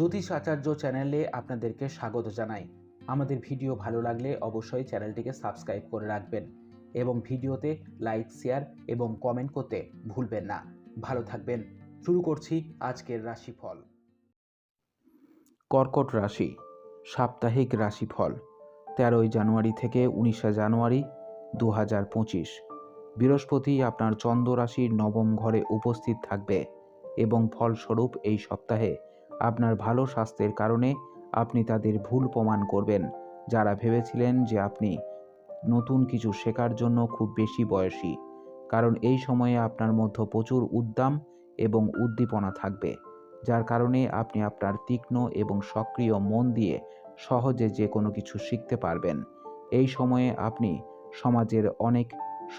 জ্যোতিষ আচার্য চ্যানেলে আপনাদেরকে স্বাগত জানাই। আমাদের ভিডিও ভালো লাগলে অবশ্যই চ্যানেলটিকে সাবস্ক্রাইব করে রাখবেন এবং ভিডিওতে লাইক, শেয়ার এবং কমেন্ট করতে ভুলবেন না। ভালো থাকবেন। শুরু করছি আজকের রাশিফল। কর্কট রাশি, সাপ্তাহিক রাশিফল, তেরোই জানুয়ারি থেকে উনিশে জানুয়ারি দু হাজার পঁচিশ। বৃহস্পতি আপনার চন্দ্র রাশির নবম ঘরে উপস্থিত থাকবে এবং ফলস্বরূপ এই সপ্তাহে আপনার ভালো স্বাস্থ্যের কারণে আপনি তাদের ভুল প্রমাণ করবেন। যারা ভেবেছিলেন যে আপনি নতুন কিছু শেখার জন্য খুব বেশি বয়সী, কারণ এই সময়ে আপনার মধ্যে প্রচুর উদ্দাম এবং উদ্দীপনা থাকবে, যার কারণে আপনি আপনার তীক্ষ্ণ এবং সক্রিয় মন দিয়ে সহজে যে কোনো কিছু শিখতে পারবেন। এই সময়ে আপনি সমাজের অনেক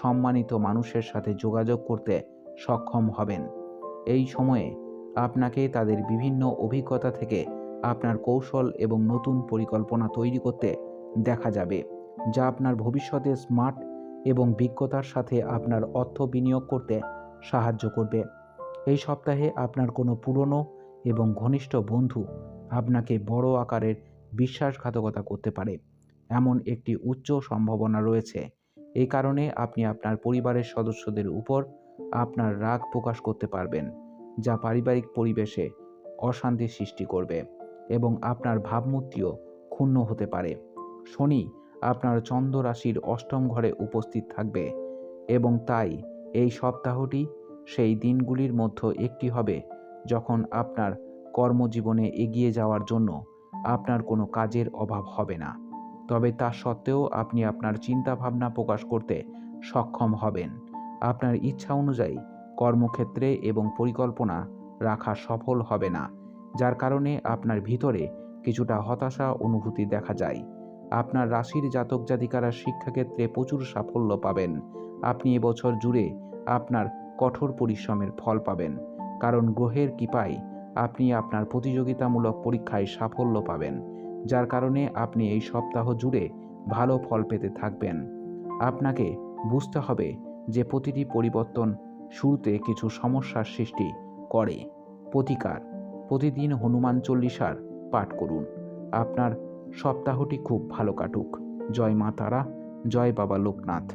সম্মানিত মানুষের সাথে যোগাযোগ করতে সক্ষম হবেন। এই সময়ে আপনাকে তাদের বিভিন্ন অভিজ্ঞতা থেকে আপনার কৌশল এবং নতুন পরিকল্পনা তৈরি করতে দেখা যাবে, যা আপনার ভবিষ্যতে স্মার্ট এবং বিজ্ঞতার সাথে আপনার অর্থ বিনিয়োগ করতে সাহায্য করবে। এই সপ্তাহে আপনার কোনো পুরনো এবং ঘনিষ্ঠ বন্ধু আপনাকে বড় আকারের বিশ্বাসঘাতকতা করতে পারে। এমন একটি উচ্চ সম্ভাবনা রয়েছে। এই কারণে আপনি আপনার পরিবারের সদস্যদের উপর আপনার রাগ প্রকাশ করতে পারবেন। যা পারিবারিক পরিবেশে অশান্তি সৃষ্টি করবে এবং আপনার ভাবমূর্তিও ক্ষুণ্ণ হতে পারে। শনি, আপনার চন্দ্র রাশির অষ্টম ঘরে উপস্থিত থাকবে এবং তাই এই সপ্তাহটি সেই দিনগুলির মধ্যে একটি হবে যখন আপনার কর্মজীবনে এগিয়ে যাওয়ার জন্য আপনার কোনো কাজের অভাব হবে না। তবে তা সত্ত্বেও আপনি আপনার চিন্তাভাবনা প্রকাশ করতে সক্ষম হবেন। আপনার ইচ্ছা অনুযায়ী কর্মক্ষেত্রে এবং পরিকল্পনা রাখা সফল হবে না, যার কারণে আপনার ভিতরে কিছুটা হতাশা অনুভূতি দেখা যায়। আপনার রাশির জাতক জাতিকারা শিক্ষাক্ষেত্রে প্রচুর সাফল্য পাবেন। আপনি এবছর জুড়ে আপনার কঠোর পরিশ্রমের ফল পাবেন, কারণ গ্রহের কৃপায় আপনি আপনার প্রতিযোগিতামূলক পরীক্ষায় সাফল্য পাবেন, যার কারণে আপনি এই সপ্তাহ জুড়ে ভালো ফল পেতে থাকবেন। আপনাকে বুঝতে হবে যে প্রতিটি পরিবর্তন শুরুতে কিছু সমস্যার সৃষ্টি করে। প্রতিকার, প্রতিদিন হনুমান চল্লিশার পাঠ করুন। আপনার সপ্তাহটি খুব ভালো কাটুক। জয় মা তারা, জয় বাবা লোকনাথ।